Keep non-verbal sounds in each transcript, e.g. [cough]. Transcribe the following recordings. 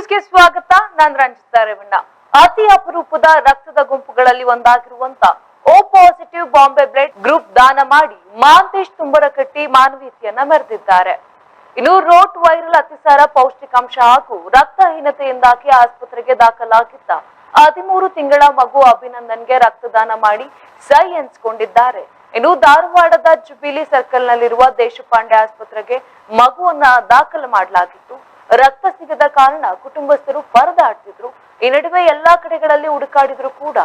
ನ್ಯೂಸ್ಗೆ ಸ್ವಾಗತ. ನಾನ್ ರಂಜಿತಾ ರೇವಣ್ಣ. ಅತಿ ಅಪರೂಪದ ರಕ್ತದ ಗುಂಪುಗಳಲ್ಲಿ ಒಂದಾಗಿರುವಂತ O positive Bombay blood group ದಾನ ಮಾಡಿ ಮಹಾಂತೇಶ್ ತುಂಬರಕಟ್ಟಿ ಮಾನವೀಯತೆಯನ್ನ ಮೆರೆದಿದ್ದಾರೆ. ಇನ್ನು ರೋಟ್ ವೈರಲ್ ಅತಿಸಾರ ಪೌಷ್ಟಿಕಾಂಶ ಹಾಗೂ ರಕ್ತಹೀನತೆಯಿಂದಾಗಿ ಆಸ್ಪತ್ರೆಗೆ ದಾಖಲಾಗಿದ್ದ ಹದಿಮೂರು ತಿಂಗಳ ಮಗು ಅಭಿನಂದನ್ಗೆ ರಕ್ತದಾನ ಮಾಡಿ ಸೈ ಎನ್ಸ್ಕೊಂಡಿದ್ದಾರೆ. ಇನ್ನು ಧಾರವಾಡದ ಜುಬಿಲಿ ಸರ್ಕಲ್ ನಲ್ಲಿರುವ ದೇಶಪಾಂಡೆ ಆಸ್ಪತ್ರೆಗೆ ಮಗುವನ್ನ ದಾಖಲು ಮಾಡಲಾಗಿತ್ತು. ರಕ್ತ ಸಿಗದ ಕಾರಣ ಕುಟುಂಬಸ್ಥರು ಪರದಾಡ್ತಿದ್ರು. ಈ ನಡುವೆ ಎಲ್ಲಾ ಕಡೆಗಳಲ್ಲಿ ಹುಡುಕಾಡಿದ್ರು ಕೂಡ.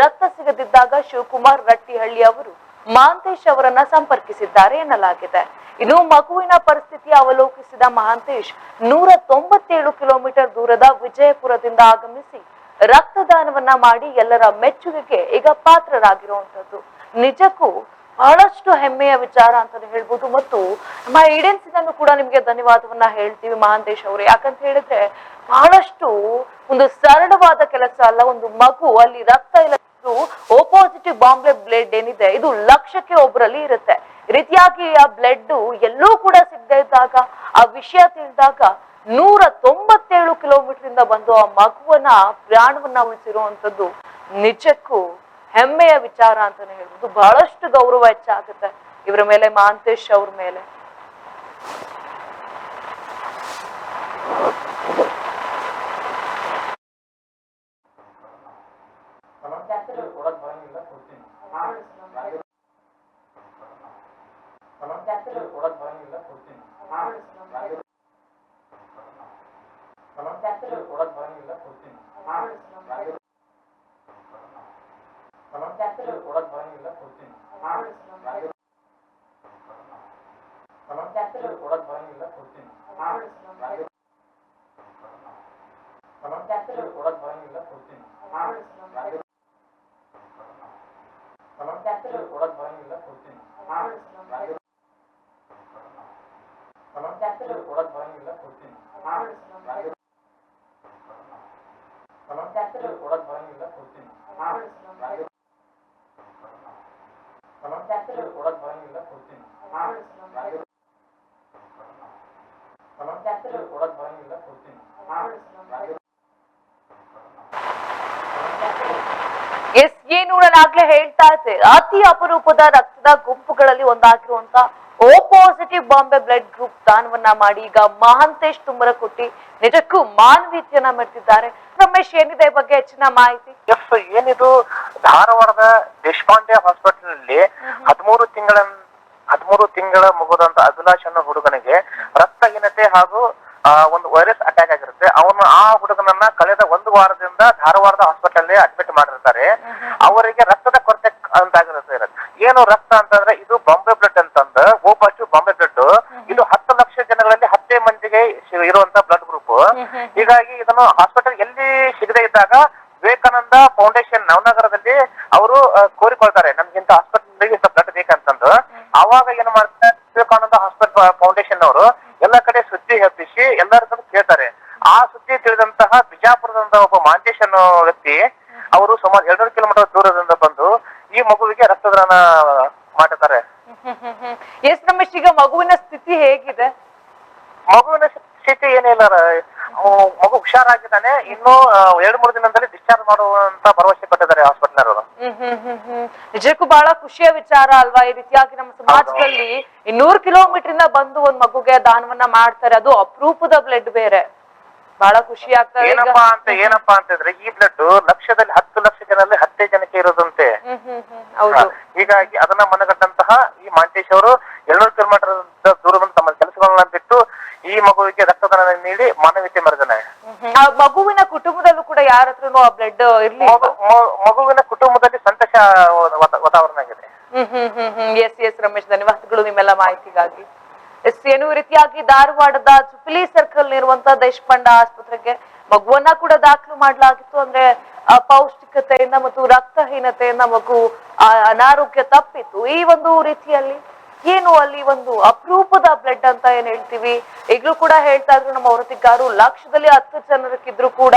ರಕ್ತ ಸಿಗದಿದ್ದಾಗ ಶಿವಕುಮಾರ್ ರಟ್ಟಿಹಳ್ಳಿ ಅವರು ಮಹಾಂತೇಶ್ ಅವರನ್ನ ಸಂಪರ್ಕಿಸಿದ್ದಾರೆ ಎನ್ನಲಾಗಿದೆ. ಇನ್ನು ಮಗುವಿನ ಪರಿಸ್ಥಿತಿ ಅವಲೋಕಿಸಿದ ಮಹಾಂತೇಶ್ ನೂರ ತೊಂಬತ್ತೇಳು ಕಿಲೋಮೀಟರ್ ದೂರದ ವಿಜಯಪುರದಿಂದ ಆಗಮಿಸಿ ರಕ್ತದಾನವನ್ನ ಮಾಡಿ ಎಲ್ಲರ ಮೆಚ್ಚುಗೆಗೆ ಈಗ ಪಾತ್ರರಾಗಿರುವಂತದ್ದು. ನಿಜಕ್ಕೂ ಬಹಳಷ್ಟು ಹೆಮ್ಮೆಯ ವಿಚಾರ ಅಂತಾನೆ ಹೇಳ್ಬೋದು. ಮತ್ತು ನಮ್ಮ ಕೂಡ ನಿಮ್ಗೆ ಧನ್ಯವಾದವನ್ನ ಹೇಳ್ತೀವಿ ಮಹಾಂತೇಶ್ ಅವರು. ಯಾಕಂತ ಹೇಳಿದ್ರೆ ಬಹಳಷ್ಟು ಒಂದು ಸರಳವಾದ ಕೆಲಸ ಅಲ್ಲ, ಒಂದು ಮಗು, ಅಲ್ಲಿ ರಕ್ತ ಇಲ್ಲ ಓಪೋಸಿಟಿವ್ ಬಾಂಬೆ ಬ್ಲಡ್ ಏನಿದೆ, ಇದು ಲಕ್ಷಕ್ಕೆ ಒಬ್ಬರಲ್ಲಿ ಇರುತ್ತೆ. ರೀತಿಯಾಗಿ ಆ ಬ್ಲಡ್ ಎಲ್ಲೂ ಕೂಡ ಸಿಗದೆ ಇದ್ದಾಗ, ಆ ವಿಷಯ ತಿಳಿದಾಗ ನೂರ ತೊಂಬತ್ತೇಳು ಕಿಲೋಮೀಟರ್ ಇಂದ ಬಂದು ಆ ಮಗುವನ್ನ, ಪ್ರಾಣವನ್ನ ಉಳಿಸಿರುವಂತದ್ದು ನಿಜಕ್ಕೂ ಹೆಮ್ಮೆಯ ವಿಚಾರ ಅಂತಾನೆ ಹೇಳ್ಬೋದು. ಬಹಳಷ್ಟು ಗೌರವ ಹೆಚ್ಚಾಗುತ್ತೆ ಇವರ ಮೇಲೆ, ಮಹಾಂತೇಶ್ ಅವ್ರ ಮೇಲೆ. ಕೊಡ್ತೀನಿ ओळख भरून गेला ಎಸ್ ಏನು ನೂರನಾಗ್ಲೇ ಹೇಳ್ತಾ ಇದ್ದೆ ಅತಿ ಅಪರೂಪದ ರಕ್ತದ ಗುಂಪುಗಳಲ್ಲಿ ಒಂದಾಗಿರುವಂತ O positive Bombay blood group ದಾನವನ್ನ ಮಾಡಿ ಈಗ ಮಹಾಂತೇಶ್ ತುಮರಕೊಟ್ಟಿ ನಿಜಕ್ಕೂ ಮಾನವೀಯತೆಯನ್ನ ಮೆರೆದಿದ್ದಾರೆ. ರಮೇಶ್ ಏನಿದೆ ಈ ಬಗ್ಗೆ ಹೆಚ್ಚಿನ ಮಾಹಿತಿ? ಎಸ್ ಏನಿದು ಧಾರವಾಡದ ದೇಶಪಾಂಡೆ ಹಾಸ್ಪಿಟಲ್ನಲ್ಲಿ ಹದಿಮೂರು ತಿಂಗಳ ಹದಿಮೂರು ತಿಂಗಳ ಮುಗಿದಂತ ಅಭಿಲಾಷ್ ಅನ್ನೋ ಹುಡುಗನಿಗೆ ರಕ್ತಹೀನತೆ ಹಾಗೂ ಒಂದು ವೈರಸ್ ಅಟ್ಯಾಕ್ ಆಗಿರುತ್ತೆ. ಅವನು ಆ ಹುಡುಗನನ್ನ ಕಳೆದ ಒಂದು ವಾರದಿಂದ ಧಾರವಾಡದ ಹಾಸ್ಪಿಟಲ್ ಅಡ್ಮಿಟ್ ಮಾಡಿರ್ತಾರೆ. ಅವರಿಗೆ ರಕ್ತದ ಕೊರತೆ ಅಂತ ಆಗಿರುತ್ತೆ ಏನು ರಕ್ತ ಅಂತಂದ್ರೆ ಇದು ಬಾಂಬೆ ಬ್ಲಡ್ ಅಂತಂದ ಓ ಪಾಸಿಟಿವ್ ಬಾಂಬೆ ಬ್ಲಡ್ ಇದು ಹತ್ತು ಲಕ್ಷ ಜನಗಳಲ್ಲಿ ಹತ್ತೇ ಮಂದಿಗೆ ಇರುವಂತ ಬ್ಲಡ್ ಗ್ರೂಪ್ ಹೀಗಾಗಿ ಇದನ್ನು ಹಾಸ್ಪಿಟಲ್ ಎಲ್ಲಿ ಸಿಗದೆ ಇದ್ದಾಗ ವಿವೇಕಾನಂದ ಫೌಂಡೇಶನ್ ನವನಗರದಲ್ಲಿ ಅವರು ಕೋರಿಕೊಳ್ತಾರೆ ನಮ್ಗೆ ಇಂತ ಹಾಸ್ಪಿಟಲ್ ಬ್ಲಡ್ ಬೇಕಂತಂದು. ಅವಾಗ ಏನ್ ಮಾಡ್ತಾರೆ? ವಿವೇಕಾನಂದ ಹಾಸ್ಪಿಟಲ್ ಫೌಂಡೇಶನ್ ಅವರು ಎಲ್ಲ ಕಡೆ ಸುದ್ದಿ ಹಬ್ಬಿಸಿ ಎಲ್ಲರಿಗೂ ಕೇಳ್ತಾರೆ. ಆ ಸುದ್ದಿ ತಿಳಿದಂತಹ ಬಿಜಾಪುರದಿಂದ ಒಬ್ಬ ಮಾಂತೇಶ್ ಅನ್ನೋ ವ್ಯಕ್ತಿ ಅವರು ಸುಮಾರು ಎರಡ್ನೂರು ಕಿಲೋಮೀಟರ್ ದೂರದಿಂದ ಬಂದು ಈ ಮಗುವಿಗೆ ರಕ್ತದಾನ ಮಾಡುತ್ತಾರೆ [laughs] ಎಸ್ ರಮೇಶ್ ಈಗ ಮಗುವಿನ ಸ್ಥಿತಿ ಹೇಗಿದೆ? ಮಗುವಿನ ಸ್ಥಿತಿ ಏನಿಲ್ಲ ಮಗು ಹುಷಾರಾಗಿದ್ದಾನೆ. ಇನ್ನು ಎರಡ್ ಮೂರು ದಿನದಲ್ಲಿ ಡಿಸ್ಚಾರ್ಜ್ ಮಾಡುವಂತ ಭರವಸೆ ಕೊಟ್ಟಿದ್ದಾರೆ ಹಾಸ್ಪಿಟಲ್ ಅವರು ಹ್ಮ್ ಹ್ಮ್ ಹ್ಮ್ ಹ್ಮ್. ನಿಜಕ್ಕೂ ಬಹಳ ಖುಷಿಯ ವಿಚಾರ ಅಲ್ವಾ ಈ ರೀತಿಯಾಗಿ ನಮ್ಮ ಸಮಾಜದಲ್ಲಿ? ಇನ್ನೂರು ಕಿಲೋಮೀಟರ್ ಇಂದ ಬಂದು ಒಂದ್ ಮಗುಗೆ ದಾನವನ್ನ ಮಾಡ್ತಾರೆ ಅದು ಅಪರೂಪದ ಬ್ಲಡ್ ಬೇರೆ. ಬಹಳ ಖುಷಿ ಆಗ್ತದೆ ಏನಪ್ಪಾ ಅಂತ ಏನಪ್ಪಾ ಅಂತಂದ್ರೆ ಈ ಬ್ಲಡ್ ಲಕ್ಷದಲ್ಲಿ ಹತ್ತು ಲಕ್ಷ ಜನರಲ್ಲಿ ಹತ್ತೇ ಜನಕ್ಕೆ ಇರೋದಂತೆ. ಹೀಗಾಗಿ ಅದನ್ನ ಮನಗಟ್ಟಂತಹ ಈ ಮಾಂತೇಶ್ ಅವರು ಎರಡ್ನೂರು ಕಿಲೋಮೀಟರ್ ದೂರದಿಂದ ತಮ್ಮ ಕೆಲಸಗಳನ್ನ ಬಿಟ್ಟು ಈ ಮಗುವಿಗೆ ರಕ್ತದಾನ ನೀಡಿ ಮಾನವೀಯತೆ ಮೆರೆದಾನೆ. ಆ ಮಗುವಿನ ಕುಟುಂಬದಲ್ಲೂ ಕೂಡ ಯಾರ ಹತ್ರನೂ ಆ ಬ್ಲಡ್ ಇರ್ಲಿ ಮಗುವಿನ ಕುಟುಂಬದಲ್ಲಿ ಸಂತೋಷ ವಾತಾವರಣ ಆಗಿದೆ. ಹ್ಮ್ ಹ್ಮ್ ಹ್ಮ್ ಹ್ಮ್. ಎಸ್ ಎಸ್ ರಮೇಶ್ ಧನ್ಯವಾದಗಳು ನಿಮ್ಮೆಲ್ಲ ಮಾಹಿತಿಗಾಗಿ. ಎಸ್ ಏನು ರೀತಿಯಾಗಿ ಧಾರವಾಡದ ಜುಬಿಲಿ ಸರ್ಕಲ್ ಇರುವಂತ ದೇಶಪಾಂಡ ಆಸ್ಪತ್ರೆಗೆ ಮಗುವನ್ನ ಕೂಡ ದಾಖಲು ಮಾಡಲಾಗಿತ್ತು. ಅಂದ್ರೆ ಅಪೌಷ್ಟಿಕತೆಯಿಂದ ಮತ್ತು ರಕ್ತಹೀನತೆಯಿಂದ ಮಗು ಅನಾರೋಗ್ಯ ತಪ್ಪಿತ್ತು. ಈ ಒಂದು ರೀತಿಯಲ್ಲಿ ಏನು ಅಲ್ಲಿ ಒಂದು ಅಪರೂಪದ ಬ್ಲಡ್ ಅಂತ ಏನ್ ಹೇಳ್ತೀವಿ? ಈಗಲೂ ಕೂಡ ಹೇಳ್ತಾ ಇದ್ರು ನಮ್ಮ ವೃತ್ತಿಗಾರು ಲಕ್ಷದಲ್ಲಿ ಹತ್ತು ಜನರಕ್ಕಿದ್ರು ಕೂಡ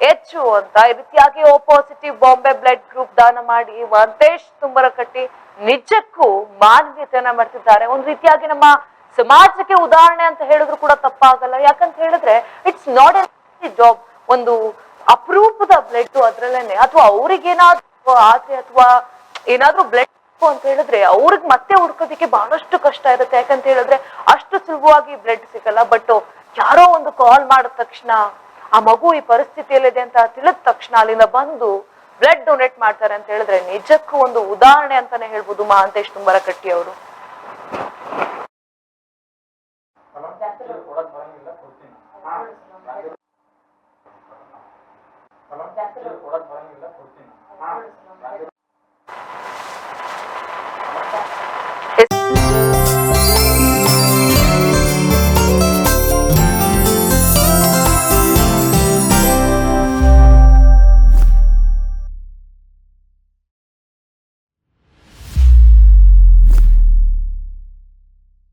ಹೆಚ್ಚು ಅಂತ. ಈ ರೀತಿಯಾಗಿ O positive Bombay blood group ದಾನ ಮಾಡಿ ಮಹಂತೇಶ್ ತುಂಬರ ಕಟ್ಟಿ ನಿಜಕ್ಕೂ ಮಾನವೀಯತೆಯನ್ನ ಮಾಡ್ತಿದ್ದಾರೆ. ಒಂದ್ ರೀತಿಯಾಗಿ ನಮ್ಮ ಸಮಾಜಕ್ಕೆ ಉದಾಹರಣೆ ಅಂತ ಹೇಳಿದ್ರು ಕೂಡ ತಪ್ಪಾಗಲ್ಲ. ಯಾಕಂತ ಹೇಳಿದ್ರೆ ಇಟ್ಸ್ ನಾಟ್ ಎ ಒಂದು ಅಪರೂಪದ ಬ್ಲಡ್ ಅದ್ರಲ್ಲೇನೆ. ಅಥವಾ ಅವ್ರಿಗೇನಾದ್ರು ಆದ್ರೆ ಅಥವಾ ಏನಾದ್ರೂ ಬ್ಲಡ್ ಅಂತ ಹೇಳಿದ್ರೆ ಅವ್ರಿಗೆ ಮತ್ತೆ ಹುಡ್ಕೋದಿಕ್ಕೆ ಬಹಳಷ್ಟು ಕಷ್ಟ ಇರುತ್ತೆ. ಯಾಕಂತ ಹೇಳಿದ್ರೆ ಅಷ್ಟು ಸುಲಭವಾಗಿ ಬ್ಲಡ್ ಸಿಗಲ್ಲ. ಬಟ್ ಯಾರೋ ಒಂದು ಕಾಲ್ ಮಾಡಿದ ತಕ್ಷಣ, ಆ ಮಗು ಈ ಪರಿಸ್ಥಿತಿಯಲ್ಲಿದೆ ಅಂತ ತಿಳಿದ ತಕ್ಷಣ ಅಲ್ಲಿಂದ ಬಂದು ಬ್ಲಡ್ ಡೊನೇಟ್ ಮಾಡ್ತಾರೆ ಅಂತ ಹೇಳಿದ್ರೆ ನಿಜಕ್ಕೂ ಒಂದು ಉದಾಹರಣೆ ಅಂತಾನೆ ಹೇಳ್ಬೋದು ಮಹಾಂತೇಶ್ ತುಂಬರಕಟ್ಟಿ ಅವರು.